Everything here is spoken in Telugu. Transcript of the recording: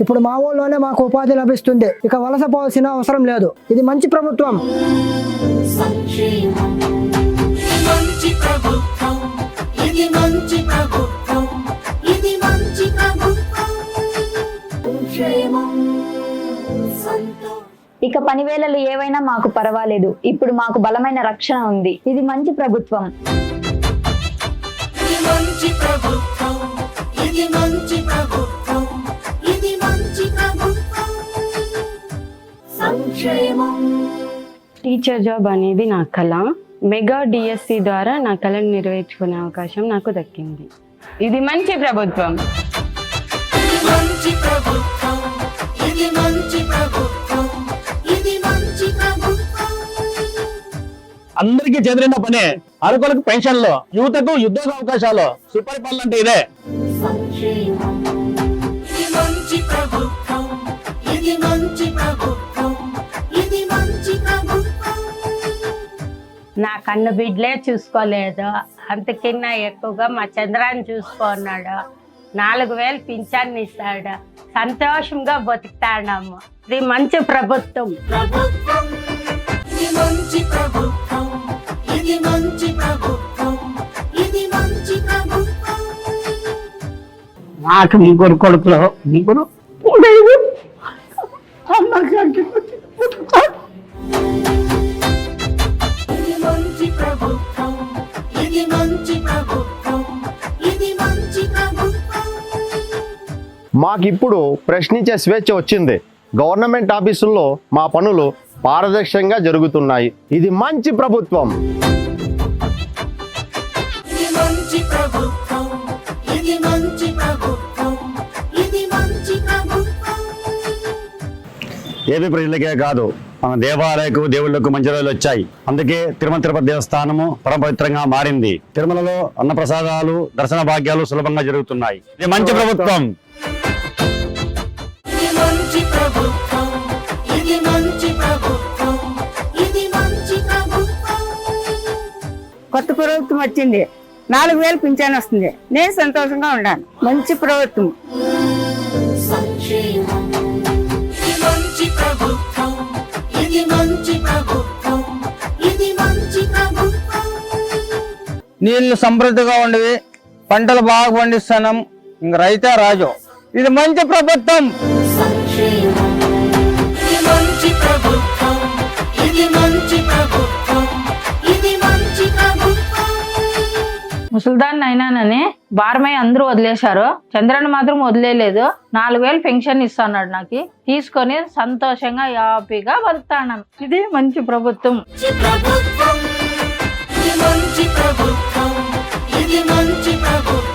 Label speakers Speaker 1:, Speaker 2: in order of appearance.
Speaker 1: ఇప్పుడు మా ఊళ్ళోనే మాకు ఉపాధి లభిస్తుంది. ఇక వలస పోవాల్సిన అవసరం లేదు. ఇది మంచి ప్రభుత్వం.
Speaker 2: సంక్షేమం మంచి ప్రభుత్వం. ఇది మంచి ప్రభుత్వం. ఇది మంచి ప్రభుత్వం. సంక్షేమం సంతోషం
Speaker 3: ఇక పనివేళలు ఏవైనా మాకు పర్వాలేదు. ఇప్పుడు మాకు బలమైన రక్షణ ఉంది. ఇది మంచి ప్రభుత్వం.
Speaker 2: సంక్షేమం.
Speaker 4: టీచర్ జాబ్ అనేది నా కళ. మెగా డిఎస్సి ద్వారా నా కళను నెరవేర్చుకునే అవకాశం నాకు దక్కింది. ఇది మంచి ప్రభుత్వం.
Speaker 2: ఇది మంచి ప్రభుత్వం. ఇది మంచి ప్రభుత్వం. ఇది మంచి ప్రభుత్వం.
Speaker 5: అందరికీ చెదిరిన పనే. అరకులకు పెన్షన్లు యువతకు ఉద్యోగ అవకాశాలు. సుపరిపాలన అంటే ఇదే.
Speaker 6: నా కన్ను బిడ్డలే చూసుకోలేదు. అంతకన్నా ఎక్కువగా మా చంద్రాన్ని చూసుకున్నాడు. నాలుగు వేలు పింఛన్ ఇస్తాడు. సంతోషంగా బతుకుతాడమ్మ. ఇది మంచి ప్రభుత్వం.
Speaker 2: ప్రభుత్వం. ఇది మంచి ప్రభుత్వం. ఇది మంచి ప్రభుత్వం. ఇది మంచి ప్రభుత్వం.
Speaker 5: నాకు ముగ్గురు కొడుకులు. ముగ్గురు. అమ్మకి
Speaker 7: మాకిప్పుడు ప్రశ్నించే స్వేచ్ఛ వచ్చింది. గవర్నమెంట్ ఆఫీసుల్లో మా పనులు పారదర్శకంగా జరుగుతున్నాయి. ఇది మంచి ప్రభుత్వం.
Speaker 2: ఇది మంచి ప్రభుత్వం. ఇది మంచి ప్రభుత్వం. ఇది మంచి ప్రభుత్వం.
Speaker 8: ఏపీ ప్రజలకే కాదు మన దేవాలయకు దేవుళ్ళకు మంచి రోజులు వచ్చాయి. అందుకే తిరుమల తిరుపతి దేవస్థానము పరమ పవిత్రంగా మారింది. తిరుమలలో అన్నప్రసాదాలు దర్శన భాగ్యాలు సులభంగా జరుగుతున్నాయి. ఇది మంచి ప్రభుత్వం.
Speaker 9: కొత్త ప్రభుత్వం వచ్చింది. నాలుగు వేలు పింఛన్ వస్తుంది. నేను సంతోషంగా ఉన్నాను. మంచి ప్రభుత్వం.
Speaker 2: సంక్షేమం. ఇది మంచి ప్రభుత్వం. ఇది మంచి ప్రభుత్వం. ఇది మంచి ప్రభుత్వం.
Speaker 10: నీళ్ళు సమృద్ధిగా ఉండేవి. పంటలు బాగా పండిస్తున్నాం. ఇంక రైతే రాజు. ఇది మంచి ప్రభుత్వం.
Speaker 6: ముసల్దాన్ అయినానని భారమై అందరూ వదిలేశారు. చంద్రన్ మాత్రం వదిలేదు నాలుగు వేలు పెన్షన్ ఇస్తున్నాడు నాకు. తీసుకొని సంతోషంగా హ్యాపీగా బతుకుతాను ఇది మంచి ప్రభుత్వం.
Speaker 2: ప్రభుత్వం. ఇది మంచి ప్రభుత్వం. ఇది మంచి ప్రభుత్వం.